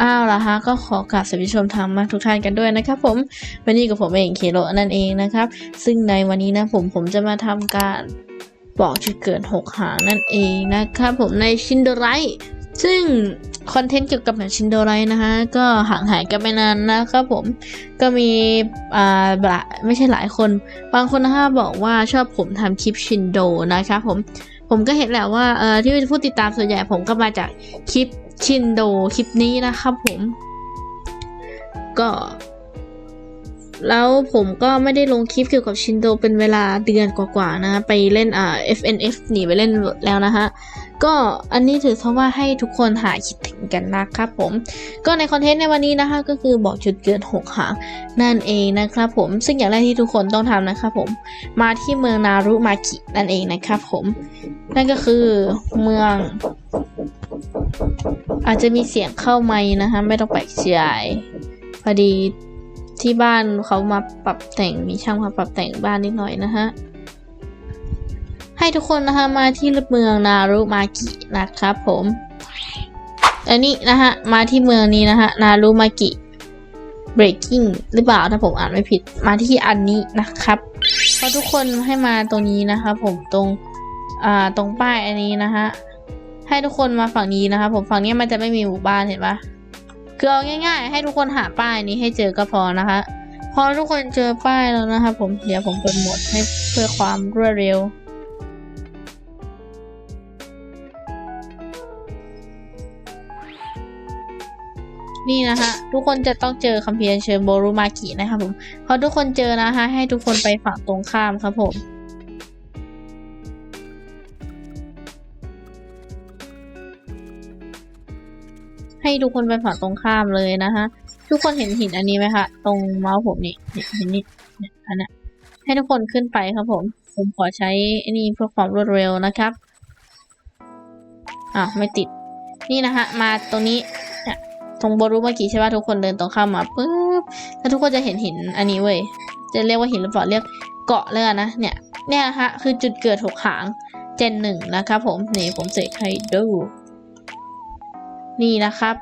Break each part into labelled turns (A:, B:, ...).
A: อ้าวล่ะฮะก็ขอกราบสวัสดีชมทางมากทุกท่านกันด้วยนะครับผมวันนี้กับผมเองเคโรนั่นเองนะครับ ซึ่งในวันนี้นะผมผมจะมาทำการบอกจุดเกิดหกหางนั่นเองนะครับผมในชินโดไรซึ่งคอนเทนต์เกี่ยวกับหนังชินโดไรนะฮะก็ห่างหายกันไปนานนะครับผมก็มีอ่าไม่ใช่หลายคน บางคนนะฮะบอกว่าชอบผมทำคลิปชินโดนะครับผมผมก็เห็นแหละว่าเอ่อที่ผู้ติดตามส่วนใหญ่ผมก็มาจากคลิป ชินโดคลิปนี้นะครับผม ก็ แล้วผมก็ไม่ได้ลงคลิปเกี่ยวกับชินโดเป็นเวลาเดือนกว่าๆนะ ไปเล่นอ่า FNF หนีไปเล่นแล้วนะฮะ ก็อันนี้ถือซะว่าให้ทุกคนหายคิดถึงกันนะครับผม ก็ในคอนเทนต์ในวันนี้นะคะก็คือบอกจุดเกิดหกหางนั่นเองนะครับผม ซึ่งอย่างแรกที่ทุกคนต้องทำนะครับผม มาที่เมืองนารุมากินั่นเองนะครับผม นั่นก็คือเมือง อาจจะมีเสียงเข้าไม้นะคะ ไม่ต้องแปลกใจพอดีที่บ้านเขามาปรับแต่งมีช่างมาปรับแต่งบ้านนิดหน่อยนะฮะให้ทุกคนนะคะมาที่เมืองนารุมากินะครับผมอันนี้นะฮะมาที่เมืองนี้นะฮะนารุมากิ breaking หรือเปล่าถ้าผมอ่านไม่ผิดมาที่อันนี้นะครับเพราะทุกคนให้มาตรงนี้นะคะผมตรงอ่าตรงป้ายอันนี้นะฮะ ให้ทุกคนมาฝั่งนี้นะคะผมฝั่งนี้มันจะไม่มีหมู่บ้านเห็นปะคือเอาง่าย ๆ ให้ทุกคนหาป้ายนี้ให้เจอก็พอนะคะ พอทุกคนเจอป้ายแล้วนะคะผมเดี๋ยวผมเปิดโหมดให้เพื่อความรวดเร็วนี่นะคะทุกคนจะต้องเจอคัมภีร์อัญเชิญโบรุมากินะครับผมพอทุกคนเจอนะคะให้ทุกคนไปฝั่งตรงข้ามครับผม ให้ทุกคนไปฝั่งตรงข้ามเลยนะคะทุกคนเห็นหินอันนี้ไหมคะตรงเมาส์ผมนี่เห็นนี่อันนี้ให้ทุกคนขึ้นไปครับผม ผมขอใช้อ้นี่เพื่อความรวดเร็วนะครับอะไม่ติด นี่นะคะมาตรงนี้ตรงบรุมากิใช่ป่ะทุกคนเดินตรงข้ามมาปุ๊บแล้วทุกคนจะเห็นหินอันนี้เว้ยจะเรียกว่าหินหรือเปล่าเรียกเกาะเลยนะเนี่ยเนี่ยนะคะคือจุดเกิดหกหางเจนหนึ่งนะครับผมนี่ผมเสกให้ดู นี่นะครับ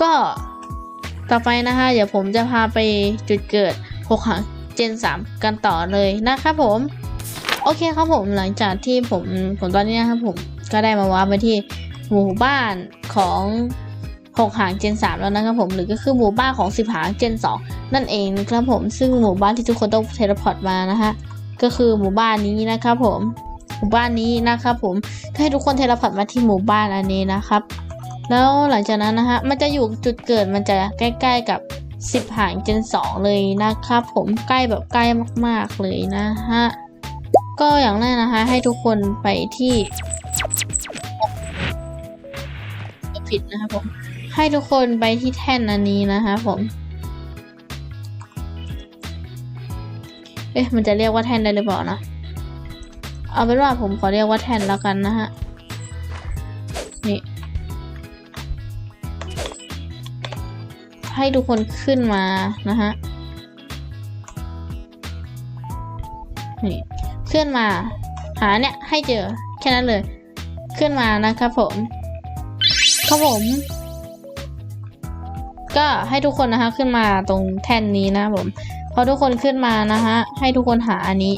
A: ก็ต่อไปนะคะเดี๋ยวผมจะพาไปจุดเกิดหกหางเจนสามกันต่อเลยนะครับผม โอเคครับผมหลังจากที่ผมผมตอนนี้นะครับผมก็ได้มาวาร์ปไปที่หมู่บ้านของหกหางเจนสามแล้วนะครับผมหรือก็คือหมู่บ้านของสิบหางเจนสองนั่นเองครับผมซึ่งหมู่บ้านที่ทุกคนต้องเทเลพอร์ตมานะฮะก็คือหมู่บ้านนี้นะครับผมหมู่บ้านนี้นะครับผมให้ทุกคนเทเลพอร์ตมาที่หมู่บ้านอันนี้นะครับ แล้วหลังจากนั้นนะฮะมันจะอยู่จุดเกิดมันจะใกล้ ๆกับ 10 หางเจน 2 เลยนะครับผมใกล้แบบใกล้มากๆเลยนะฮะ ก็อย่างแรกนะคะ ให้ทุกคนไปที่ผิดนะครับผมให้ทุกคนไปที่แท่นอันนี้นะคะผม เอ๊ะมันจะเรียกว่าแท่นได้หรือเปล่านะ เอาเป็นว่าผมขอเรียกว่าแท่นแล้วกันนะฮะ นี่ ให้ทุกคนขึ้นมานะฮะนี่ขึ้นมา หาเนี่ยให้เจอแค่นั้นเลย ขึ้นมานะครับผมครับผม ก็ให้ทุกคนนะคะขึ้นมาตรงแท่นนี้นะผมพอทุกคนขึ้นมานะฮะให้ทุกคนหาอันนี้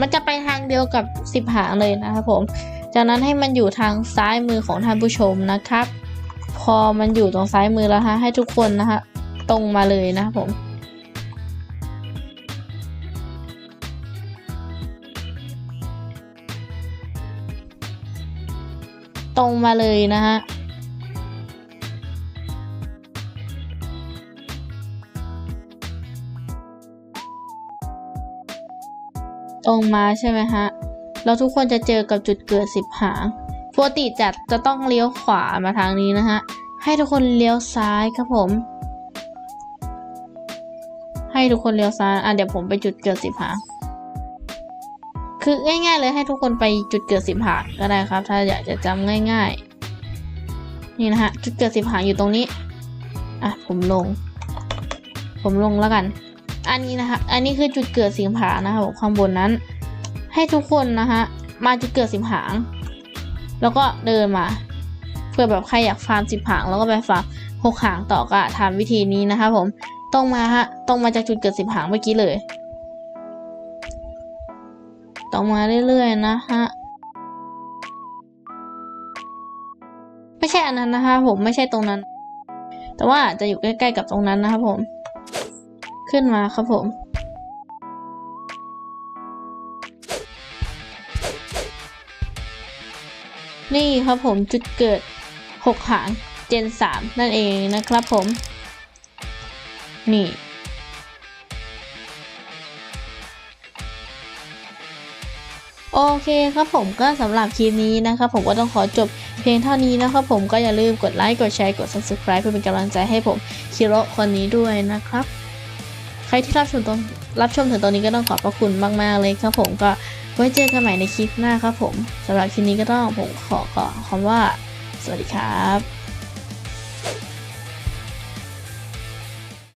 A: มันจะไปทางเดียวกับสิบหางเลยนะครับผม จากนั้นให้มันอยู่ทางซ้ายมือของท่านผู้ชมนะครับ พอมันอยู่ตรงซ้ายมือแล้วฮะให้ทุกคนนะฮะ ตรงมาเลยนะครับผมตรงมาเลยนะฮะ ตรงมาใช่ไหมฮะแล้วทุกคนจะเจอกับจุดเกิดสิบหางปกติจัดจะต้องเลี้ยวขวามาทางนี้นะฮะ ให้ทุกคนเลี้ยวซ้ายครับผม ให้ทุกคนเลี้ยวซ้ายอะเดี๋ยวผมไปจุดเกิดสิบหางคือง่าย ๆ เลยให้ทุกคนไปจุดเกิดสิบหางก็ได้ครับ ถ้าอยากจะจำง่าย ๆ นี่นะฮะจุดเกิดสิบหางอยู่ตรงนี้อะผมลง ผมลงแล้วกัน อันนี้นะคะอันนี้คือจุดเกิดสิงหานะคะผมข้างบนนั้น ให้ทุกคนนะคะมาจุดเกิดสิงหาง แล้วก็เดินมาเพื่อแบบใครอยากฟาร์มสิบหางแล้วก็ไปฟาร์มหกหางต่อก็ทำวิธีนี้นะคะผม ตรงมาฮะตรงมาจากจุดเกิดสิบหางเมื่อกี้เลยตรงมาเรื่อยๆนะฮะ ไม่ใช่อันนั้นนะคะผมไม่ใช่ตรงนั้น แต่ว่าจะอยู่ใกล้ๆกับตรงนั้นนะครับผม ขึ้นมาครับผมนี่ครับผมจุดเกิดหกหาง เจนสามนั่นเองนะครับผม นี่ โอเคครับผมก็สำหรับคลิปนี้นะครับผมก็ต้องขอจบเพียงเท่านี้นะครับผมก็อย่าลืมกดไลค์กดแชร์กด subscribe เพื่อเป็นกำลังใจให้ผมคิโรคนนี้ด้วยนะครับใครที่รับชมตรงรับชมถึงตอนนี้ก็ต้องขอบพระคุณมากๆเลยครับผมก็ไว้เจอกันใหม่ในคลิปหน้าครับผมสำหรับคลิปนี้ก็ต้องผมขอขอคำว่า สวัสดีครับ